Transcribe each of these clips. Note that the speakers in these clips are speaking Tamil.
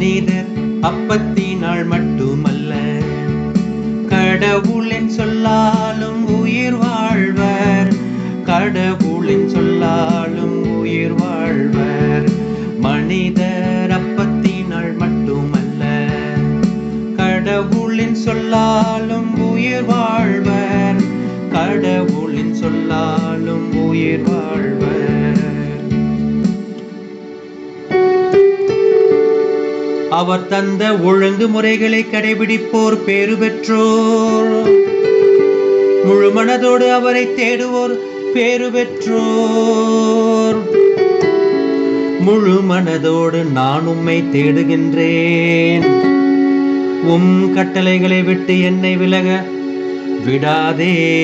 மனிதர் அப்பத்தினால் மட்டுமல்ல கடவுளின் சொல்லாலும் உயிர் வாழ்வர். கடவுளின் சொல்லாலும் உயிர் வாழ்வர். மனிதர் அப்பத்தினால் மட்டுமல்ல கடவுளின் சொல்லாலும் உயிர் வாழ்வர். கடவுளின் சொல்லாலும் உயிர் வாழ்வர். அவர் தந்த ஒழுங்கு முறைகளை கடைபிடிப்போர் பேறு பெற்றோர். முழு மனதோடு அவரை தேடுவோர் பேறு பெற்றோர். முழு மனதோடு நான் உம்மை தேடுகின்றேன். உம் கட்டளைகளை விட்டு என்னை விலக விடாதேயும்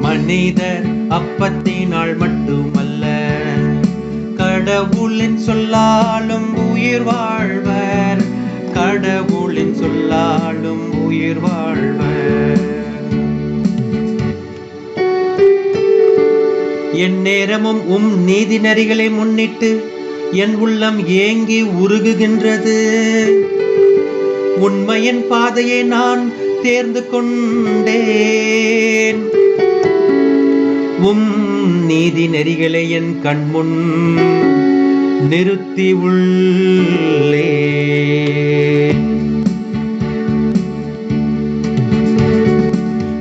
மனிதர் அப்பத்தினால் மட்டுமல்ல கடவுளின் சொல்லாலும் உயிர் வாழ்வர். கடவுளின் சொல்லாலும் உயிர் வாழ்வர். என் நேரமும் உம் நீதி நெறிகளை முன்னிட்டு என் உள்ளம் ஏங்கி உருகுகின்றது. உண்மையின் பாதையை நான் தேர்ந்து கொண்டேன். உம் நீதி நெறிகளை என் கண்முன் நிறுத்தி உள்ளே.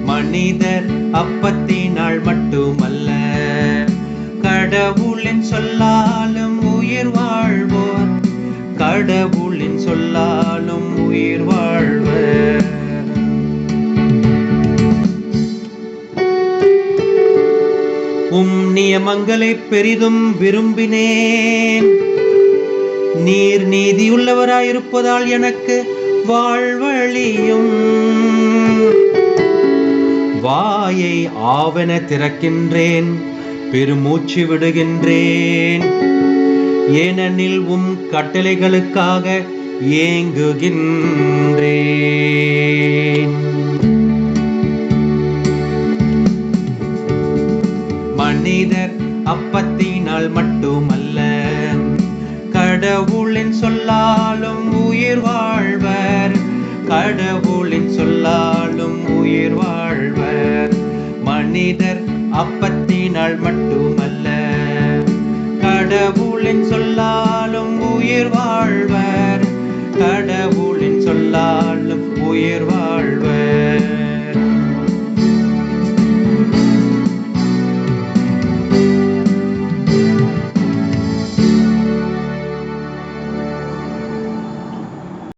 மனிதர் அப்பத்தினால் மட்டுமல்ல கடவுளின் சொல்லாலும் உயிர் வாழ்வோர் கடவுளின் சொல்லாலும் உயிர் வாழ் மங்களை பெரிதும் விரும்பினேன். நீர் நீதியுள்ளவராயிருப்பதால் எனக்கு வாழ்வழியும். வாயை ஆவென திறக்கின்றேன் பெருமூச்சு விடுகின்றேன். ஏனெனில் உம் கட்டளைகளுக்காக ஏங்குகின்றேன். மனிதர் அப்பத்தினால் மட்டுமல்ல. கடவுளின் சொல்லாலும் உயிர் வாழ்வர். கடவுளின் சொல்லாலும் உயிர் வாழ்வர். மனிதர் அப்பத்தினால் மட்டுமல்ல. கடவுளின் சொல்லாலும்